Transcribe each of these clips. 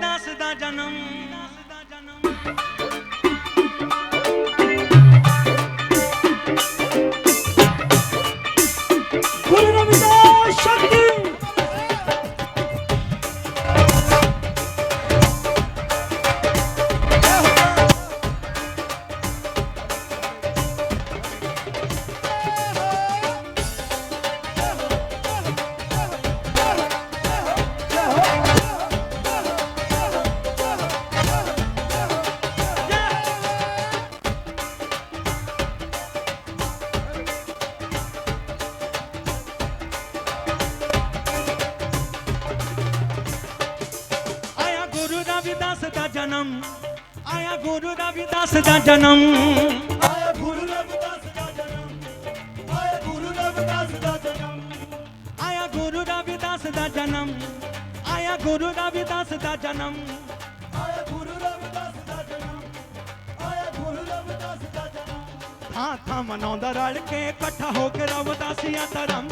ਰਵਿਦਾਸ ਦਾ ਜਨਮ ਦਾ ਜਨਮ। ਆਇਆ ਗੁਰੂ ਰਵਿਦਾਸ ਦਾ ਜਨਮ ਆਇਆ ਗੁਰੂ ਰਵਿਦਾਸ ਦਾ ਜਨਮ। ਆਇਆ ਗੁਰੂ ਰਵਿਦਾਸ ਦਾ ਜਨਮ ਆਇਆ ਗੁਰੂ ਰਵਿਦਾਸ ਦਾ ਜਨਮ। ਆਇਆ ਗੁਰੂ ਰਵਿਦਾਸ ਦਾ ਜਨਮ ਆਇਆ ਗੁਰੂ ਰਵਿਦਾਸ ਦਾ ਜਨਮ ਥਾਂ ਥਾਂ ਮਨਾਉਂਦਾ ਰਲ ਕੇ ਇਕੱਠਾ ਹੋ ਕੇ ਰਵਿਦਾਸੀਆਂ ਧਰਮ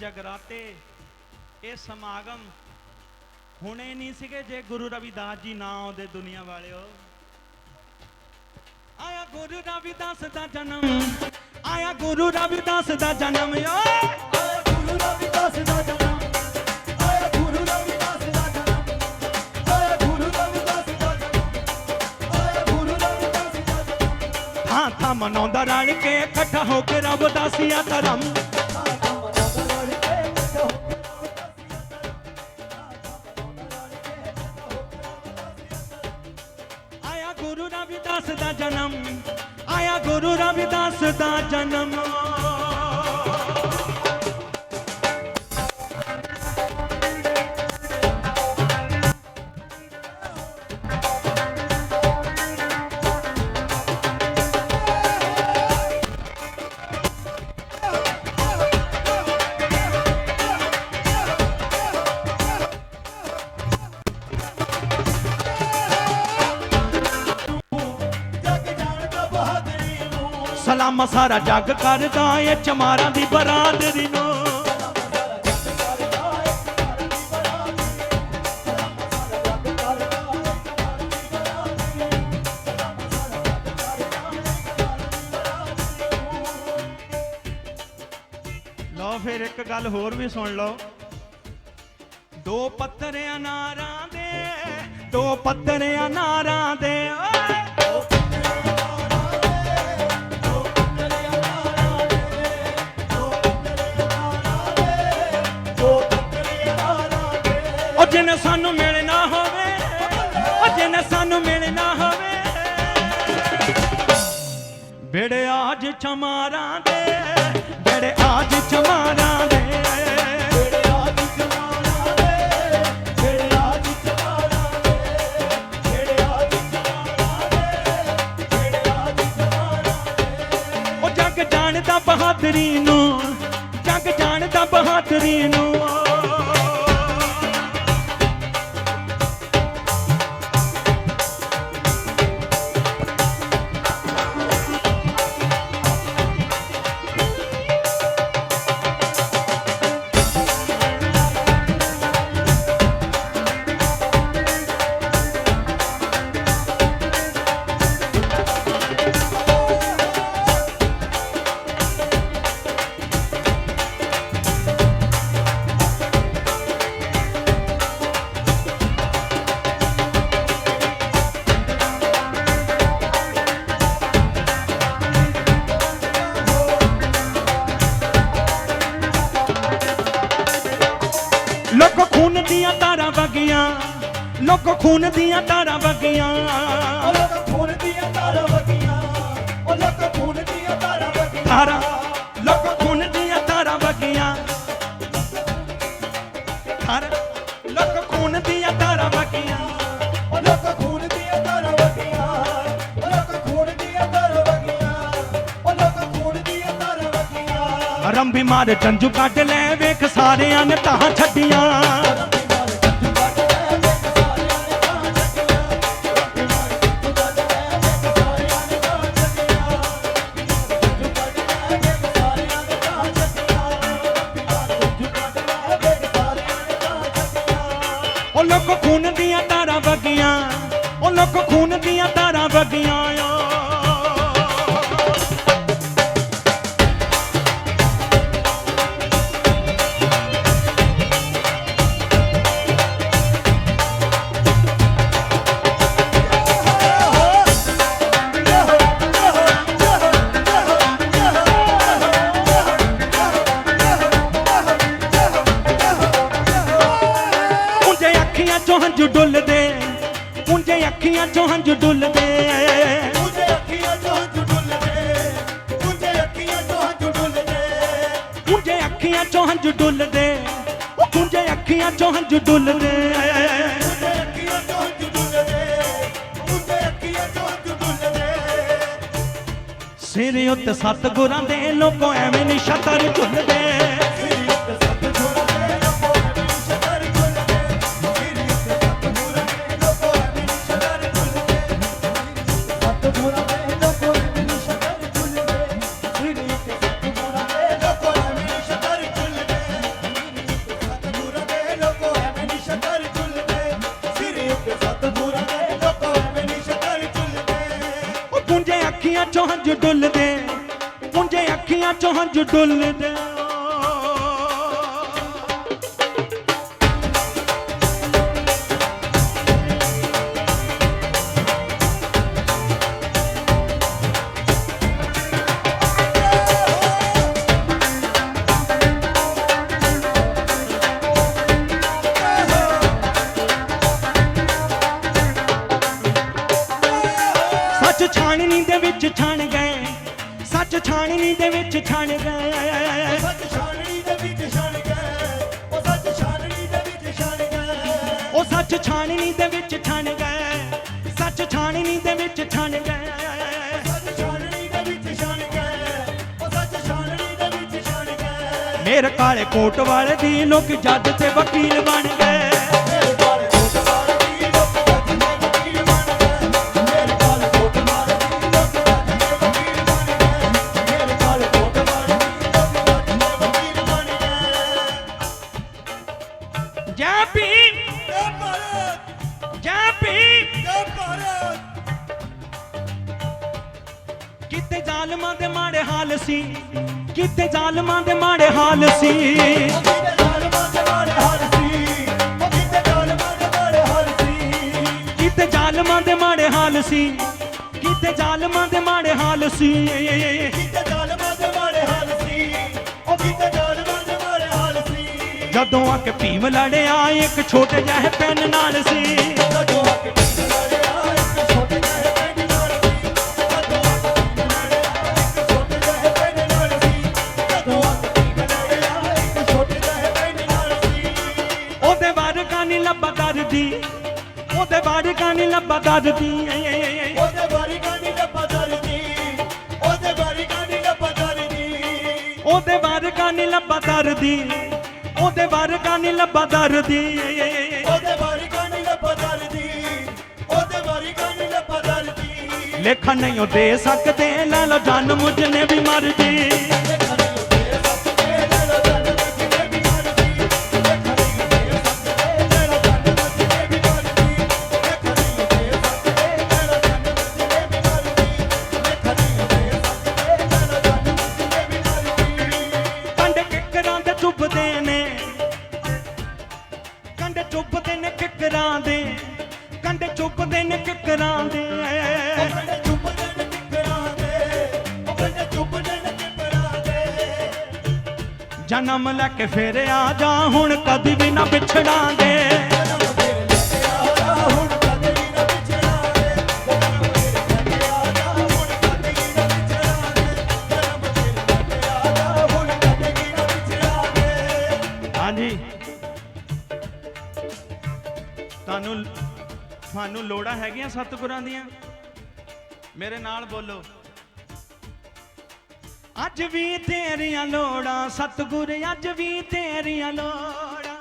ਜਗਰਾਤੇ, ਇਹ ਸਮਾਗਮ ਹੁਣੇ ਨਹੀਂ ਸੀਗੇ ਜੇ ਗੁਰੂ ਰਵਿਦਾਸ ਜੀ ਨਾ ਆਉਂਦੇ ਦੁਨੀਆ ਵਾਲਿਓ। ਆਇਆ ਗੁਰੂ ਰਵਿਦਾਸ ਦਾ ਜਨਮ, ਆਇਆ ਗੁਰੂ ਰਵਿਦਾਸ ਦਾ ਜਨਮ, ਓਏ! ਆਇਆ ਗੁਰੂ ਰਵਿਦਾਸ ਦਾ ਜਨਮ ਥਾਂ ਮਨਾਉਂਦਾ ਰਲ ਕੇ ਇਕੱਠਾ ਹੋ ਕੇ ਰਵਿਦਾਸੀਆ ਧਰਮ। ਦਾ ਜਨਮ ਆਇਆ ਗੁਰੂ ਰਵਿਦਾਸ ਦਾ ਜਨਮ। ਸਲਾਮ ਸਾਰਾ ਜੱਗ ਕਰਦਾ ਏ, ਚਮਾਰਾਂ ਦੀ ਬਰਾਦਰੀ ਨੂੰ। ਲਓ ਫਿਰ ਇੱਕ ਗੱਲ ਹੋਰ ਵੀ ਸੁਣ ਲਓ। ਦੋ ਪੱਤਰ ਅਨਾਰਾਂ ਦੇ, ਦੋ ਪੱਤਰ ਅਨਾਰਾਂ ਦੇ, ਓਏ। ਉਹ ਸਾਨੂੰ ਮਿਲਣਾ ਹੋਵੇ, ਉਹ ਜਿਹਨੇ ਸਾਨੂੰ ਮਿਲਣਾ ਹੋਵੇ। ਬੇੜੇ ਆਜ ਚਮਾਰਾਂ ਦੇ ਬੇੜੇ ਆਜ ਚਮਾਰਾਂ ਦੇ। ਉਹ ਜੱਗ ਜਾਣਦਾ ਬਹਾਦਰੀ ਨੂੰ, ਜੱਗ ਜਾਣਦਾ ਬਹਾਦਰੀ ਨੂੰ। ਲੋਕ ਖੂਨ ਦੀਆਂ ਧਾਰਾਂ ਵਗੀਆਂ। ਧਾਰਾਂ ਲੋਕ ਖੂਨ ਦੀਆਂ ਧਾਰਾਂ ਵਗੀਆਂ। ਧਾਰਾਂ ਲੋਕ ਖੂਨ ਦੀਆਂ ਧਾਰਾਂ ਵਗੀਆਂ। ਉਹ ਲੋਕ ਖੂਨ ਦੀਆਂ ਧਾਰਾਂ ਵਗੀਆਂ। ਉਹ ਲੋਕ ਖੂਨ ਦੀਆਂ ਧਾਰਾਂ ਵਗੀਆਂ। ਉਹ ਲੋਕ ਖੂਨ ਦੀਆਂ ਧਾਰਾਂ ਵਗੀਆਂ। ਰੰਬੀ ਮਾਰ ਜੰਜੂ ਕੱਢ ਲੈ ਵੇਖ ਸਾਰਿਆਂ ਨੇ ਤਾਂ ਛੱਡੀਆਂ। ਉਹ ਲੋਕ ਖੂਨ ਦੀਆਂ ਧਾਰਾਂ ਵਗੀਆਂ ਆ। ਹੰਝੂ ਡੁੱਲਦੇ। ਉਹ ਉਂਝੇ ਅੱਖੀਆਂ ਚੋਂ ਹੰਝ ਡੁੱਲਦੇ। ਤੁਝੇ ਉੱਤੇ ਸੱਤ ਦੇ ਲੋਕੋ ਐਵੇਂ ਨਹੀਂ ਛਤਰ ਝੁੱਲਦੇ। ਅੱਖੀਆਂ ਚੋਂ ਹੰਝੂ ਛਣ ਗਏ। ਸੱਚ ਛਾਣਨੀ ਦੇ ਵਿੱਚ ਛਣ ਗਏ। ਉਹ ਸੱਚ ਛਾਣਨੀ ਦੇ ਵਿੱਚ ਛਣ ਗਏ। ਉਹ ਸੱਚ ਛਾਣਨੀ ਦੇ ਵਿੱਚ ਛਣ ਗਏ। ਸੱਚ ਛਾਣਨੀ ਦੇ ਵਿੱਚ ਛਣ ਗਏ। ਸੱਚ ਛਾਣਨੀ ਦੇ ਵਿੱਚ ਛਣ ਗਏ। ਉਹ ਸੱਚ ਛਾਣਨੀ ਦੇ ਵਿੱਚ ਛਣ ਗਏ। ਮੇਰੇ ਕਾਲੇ ਕੋਟ ਵਾਲੇ ਦੀ ਲੋਕ ਜੱਜ ਤੇ ਵਕੀਲ ਬਣ ਗਏ। ਹਾਲ ਸੀ। ਕਿਤੇ ਜ਼ਾਲਮਾਂ ਦੇ ਮਾੜੇ ਹਾਲ ਸੀ। ਕਿਤੇ ਜ਼ਾਲਮਾਂ ਦੇ ਮਾਰੇ ਹਾਲ ਸੀ। ਉਹ ਕਿਤੇ ਜ਼ਾਲਮਾਂ ਦੇ ਮਾਰੇ ਹਾਲ ਸੀ। ਜਦੋਂ ਆ ਕੇ ਭੀਮ ਲੜਿਆ ਇੱਕ ਛੋਟੇ ਜਿਹੇ ਪੈਨ ਨਾਲ ਸੀ। ਜਦੋਂ ਆ ਕੇ ਪਿੰਡ ਲੜਿਆ ਇੱਕ ਛੋਟੇ ਜਿਹੇ ਪਿੰਡ ਨਾਲ ਸੀ। ਜਦੋਂ ਆ ਕੇ ਪਿੰਡ ਲੜਿਆ ਇੱਕ ਛੋਟੇ ਜਿਹੇ ਪਿੰਡ ਨਾਲ ਸੀ। ਜਦੋਂ ਆ ਕੇ ਪਿੰਡ ਲੜਿਆ ਇੱਕ ਛੋਟੇ ਜਿਹੇ ਪਿੰਡ ਨਾਲ ਸੀ। ਉਹਦੇ ਵਰਗਾ ਨਹੀਂ ਲੱਭਾ ਦਰਦੀ ਉਹਦੇ ਵਰਗਾ ਨਹੀਂ ਲੱਭਾ ਦਰਦੀ ਉਹਦੇ ਬਾਰੀ ਗਾਣੀ ਲੱਭਾ ਦਰਦੀ ਉਹਦੇ ਬਾਰੀ ਗਾਣੀ ਲੱਭਾ ਦਰਦੀ ਉਹਦੇ ਵਰਗਾ ਨਹੀਂ ਲੱਭਾ ਦਰਦੀ ਉਹਦੇ ਵਰਗਾ ਨਹੀਂ ਲੱਭਾ ਦਰਦੀ ਉਹਦੇ ਬਾਰੀ ਗਾਣੀ ਲੱਭਾ ਦਰਦੀ ਲੇਖਾ ਨਹੀਂ ਉਹ ਦੇ ਸਕਦੇ ਲੈ ਲੋ ਜਨ ਮੁਝਨੇ ਵੀ ਮਰਦੀ ਜਨਮ ਲੈ ਕੇ ਫੇਰ ਆ ਜਾ, ਹੁਣ ਕਦੀ ਵੀ ਨਾ ਵਿਛੜਾਂਗੇ ਹਾਂਜੀ। ਤੁਹਾਨੂੰ ਤੁਹਾਨੂੰ ਲੋੜਾਂ ਹੈਗੀਆਂ ਸਤਿਗੁਰਾਂ ਦੀਆਂ? ਮੇਰੇ ਨਾਲ ਬੋਲੋ। ਅੱਜ ਵੀ ਤੇਰੀਆਂ ਲੋੜਾਂ ਸਤਗੁਰ ਅੱਜ ਵੀ ਤੇਰੀਆਂ ਲੋੜਾਂ।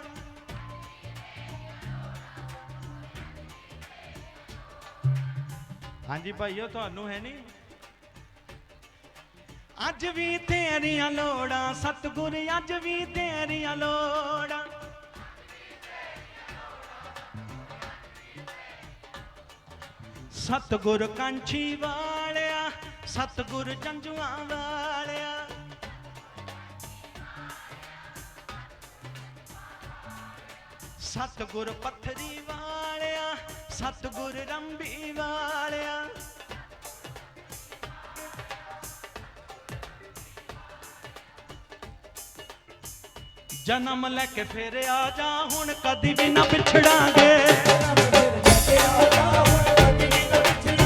ਹਾਂਜੀ ਭਾਈਓ ਤੁਹਾਨੂੰ ਹੈ ਨਹੀਂ? ਅੱਜ ਵੀ ਤੇਰੀਆਂ ਲੋੜਾਂ ਸਤਗੁਰ ਅੱਜ ਵੀ ਤੇਰੀਆਂ ਲੋੜਾਂ। ਸਤਗੁਰ ਕੰਠੀ ਵਾਲਿਆ ਸਤਗੁਰ ਜੰਜੂਆਂ ਵਾਲਿਆ। ਸਤਗੁਰ ਪੱਥਰੀ ਵਾਲਿਆ, ਸਤਗੁਰ ਰੰਬੀ ਵਾਲਿਆ। ਜਨਮ ਲੈ ਕੇ ਫਿਰ ਆ ਜਾ ਹੁਣ ਕਦੀ ਵੀ ਨਾ ਵਿਛੜਾਂਗੇ ਜਨਮ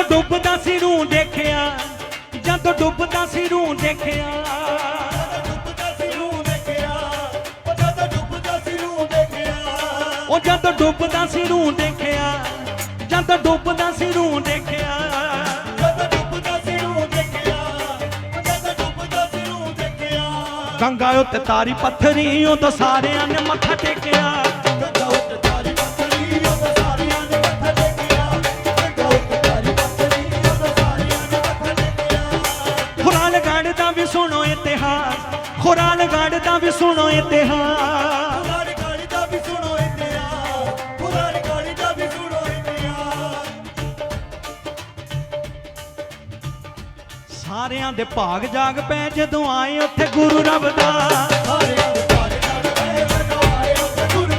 ਜਦੋਂ ਡੁੱਬਦਾ ਸੀ ਰੂਹ ਦੇਖਿਆ, ਜਦੋਂ ਡੁੱਬਦਾ ਸੀ ਰੂਹ ਦੇਖਿਆ। ਡੁੱਬਦਾ ਸੀ ਰੂਹ ਦੇਖਿਆ ਉਹ ਜਦੋਂ ਡੁੱਬਦਾ ਸੀ ਰੂਹ ਦੇਖਿਆ ਉਹ ਜਦੋਂ ਡੁੱਬਦਾ ਸੀ ਰੂਹ ਦੇਖਿਆ। ਜਦੋਂ ਡੁੱਬਦਾ ਸੀ ਜਦੋਂ ਡੁੱਬਦਾ ਸੀ ਰੂਹ ਦੇਖਿਆ ਗੰਗਾ ਉੱਤੇ ਤਾਰੀ ਪੱਥਰੀ ਉਹ ਤਾਂ ਸਾਰਿਆਂ ਨੇ ਮੱਥਾ ਟੇਕਿਆ। ਸਾਰਿਆਂ ਦੇ ਭਾਗ ਜਾਗ ਪੈ ਜਦੋਂ ਆਏ ਉੱਥੇ ਗੁਰੂ ਸਾਰਿਆਂ ਦੇ ਜਦੋਂ ਆਏ ਉੱਥੇ ਗੁਰੂ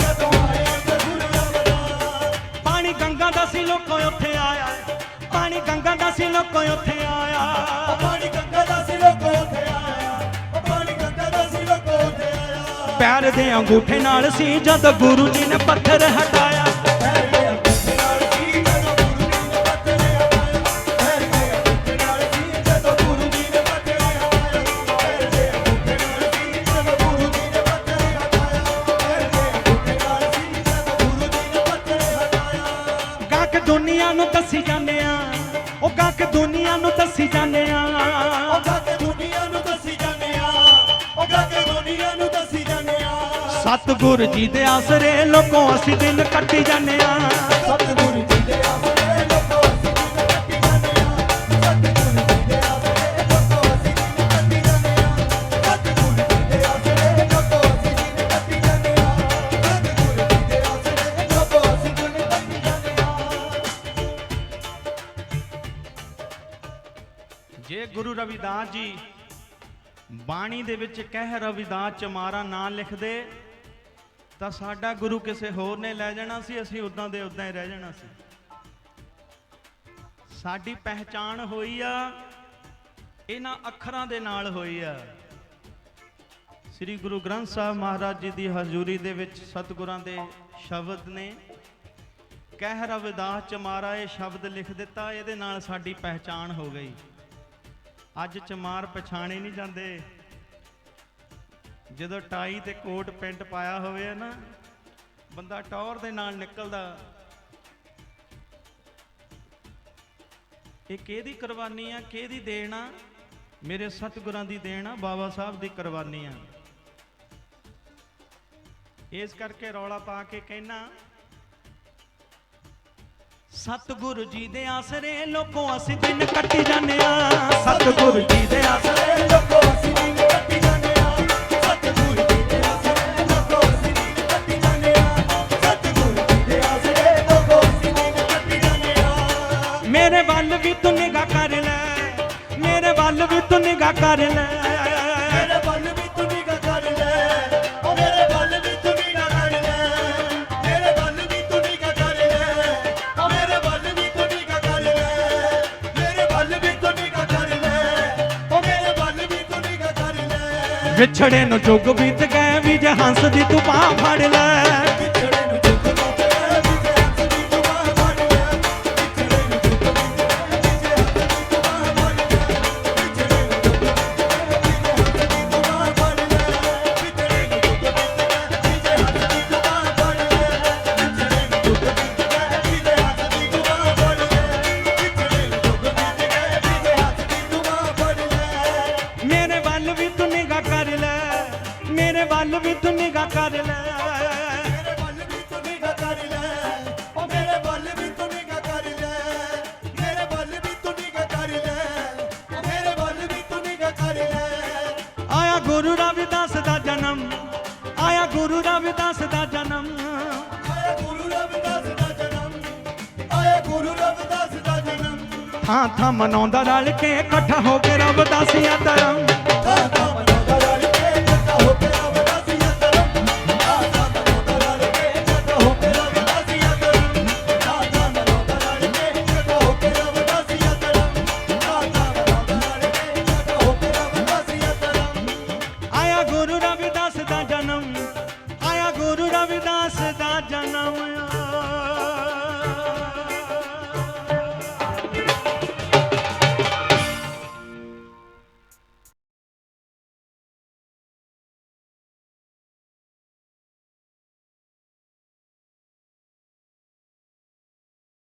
ਜਦੋਂ ਆਏ ਉੱਥੇ ਗੁਰੂ ਪਾਣੀ ਗੰਗਾ ਦਾ ਸੀ ਲੋਕੋ ਉੱਥੇ ਆਇਆ। ਪਾਣੀ ਗੰਗਾ ਦਾ ਸੀ ਲੋਕੋ ਉੱਥੇ ਆਇਆ। ਪਾਣੀ ਗੰਗਾ ਦਾ ਸੀ ਲੋਕੋ ਉੱਥੇ ਆਇਆ। ਉਹ ਪਾਣੀ ਗੰਗਾ ਦਾ ਸੀ ਲੋਕੋ ਉੱਥੇ ਆਇਆ। ਪੈਰ ਦੇ ਅੰਗੂਠੇ ਨਾਲ ਸੀ ਜਦ ਗੁਰੂ ਜੀ ਨੇ ਪੱਥਰ ਹਟਾਇਆ। ਉਹ ਗਾਕ ਦੁਨੀਆ ਨੂੰ ਦੱਸੀ ਜਾਂਦੇ ਆ। ਉਹ ਗਾ ਕੇ ਦੁਨੀਆ ਨੂੰ ਦੱਸੀ ਜਾਂਦੇ ਆ। ਉਹ ਗਾ ਕੇ ਦੁਨੀਆ ਨੂੰ ਦੱਸੀ ਜਾਂਦੇ ਆ। ਸਤਿਗੁਰ ਜੀ ਦੇ ਆਸਰੇ ਲੋਕੋ ਅਸੀਂ ਦਿਨ ਕੱਟੀ ਜਾਂਦੇ ਆ। ਸਤਿਗੁਰੂ ਜੇ ਗੁਰੂ ਰਵਿਦਾਸ ਜੀ ਬਾਣੀ ਦੇ ਵਿੱਚ ਕਹਿ ਰਵਿਦਾਸ ਚਮਾਰਾ ਨਾਂ ਲਿਖਦੇ, ਤਾਂ ਸਾਡਾ ਗੁਰੂ ਕਿਸੇ ਹੋਰ ਨੇ ਲੈ ਜਾਣਾ ਸੀ, ਅਸੀਂ ਉਦਾਂ ਦੇ ਉਦਾਂ ਹੀ ਰਹਿ ਜਾਣਾ ਸੀ। ਸਾਡੀ ਪਹਿਚਾਣ ਹੋਈ ਆ, ਇਹਨਾਂ ਅੱਖਰਾਂ ਦੇ ਨਾਲ ਹੋਈ ਆ। ਸ੍ਰੀ ਗੁਰੂ ਗ੍ਰੰਥ ਸਾਹਿਬ ਮਹਾਰਾਜ ਜੀ ਦੀ ਹਜ਼ੂਰੀ ਦੇ ਵਿੱਚ ਸਤਿਗੁਰਾਂ ਦੇ ਸ਼ਬਦ ਨੇ ਕਹਿ ਰਵਿਦਾਸ ਚਮਾਰਾ ਇਹ ਸ਼ਬਦ ਲਿਖ ਦਿੱਤਾ, ਇਹਦੇ ਨਾਲ ਸਾਡੀ ਪਹਿਚਾਣ ਹੋ ਗਈ। ਅੱਜ ਚਮਾਰ ਪਛਾਣੇ ਨਹੀਂ ਜਾਂਦੇ। ਜਦੋਂ ਟਾਈ ਤੇ ਕੋਟ ਪੈਂਟ ਪਾਇਆ ਹੋਵੇ ਨਾ, ਬੰਦਾ ਟੌਰ ਦੇ ਨਾਲ ਨਿਕਲਦਾ। ਇਹ ਕਿਹਦੀ ਕੁਰਬਾਨੀ ਆ, ਕਿਹਦੀ ਦੇਣ ਆ? ਮੇਰੇ ਸਤਿਗੁਰਾਂ ਦੀ ਦੇਣ ਆ, ਬਾਬਾ ਸਾਹਿਬ ਦੀ ਕੁਰਬਾਨੀ ਆ। ਇਸ ਕਰਕੇ ਰੌਲਾ ਪਾ ਕੇ ਕਹਿਣਾ ਸਤਿਗੁਰੂ ਜੀ ਦੇ ਆਸਰੇ ਲੋਕੋ ਅਸੀਂ ਦਿਨ ਕੱਟੀ ਜਾਂਦੇ ਆ ਸਤਿਗੁਰੂ ਜੀ ਦੇ ਆਸਰੇ ਲੋਕੋ ਅਸੀਂ ਦਿਨ ਕੱਟੀ ਜਾਂਦੇ ਆ ਸਤਿਗੁਰੂ ਜੀ ਦੇ ਆਸਰੇ ਲੋਕੋ ਅਸੀਂ ਦਿਨ ਕੱਟੀ ਜਾਂਦੇ ਆ ਸਤਿਗੁਰੂ ਜੀ ਦੇ ਆਸਰੇ ਲੋਕੋ ਅਸੀਂ ਦਿਨ ਕੱਟੀ ਜਾਂਦੇ ਆ ਮੇਰੇ ਵੱਲ ਵੀ ਤੂੰ ਨਿਗਾਹ ਕਰ ਲੈ। ਮੇਰੇ ਵੱਲ ਵੀ ਤੂੰ ਨਿਗਾਹ ਕਰ ਲੈ। ਛੜੇ ਨੂੰ ਚੁੱਗ ਬੀਤ ਗਏ ਵੀ ਜੇ ਹੰਸ ਦੀ ਤੂੰ ਬਾਹ ਫੜ ਲੈ। ਗੁਰੂ ਰਵਿਦਾਸ ਦਾ ਜਨਮ। ਆਇਆ ਗੁਰੂ ਰਵਿਦਾਸ ਦਾ ਜਨਮ ਆਇਆ ਗੁਰੂ ਰਵਿਦਾਸ ਦਾ ਜਨਮ। ਥਾਂ ਥਾਂ ਮਨਾਉਂਦਾ ਰਲ ਕੇ ਇਕੱਠਾ ਹੋ ਕੇ ਰਵਿਦਾਸੀਆਂ ਧਰਮ। ਥਾਂ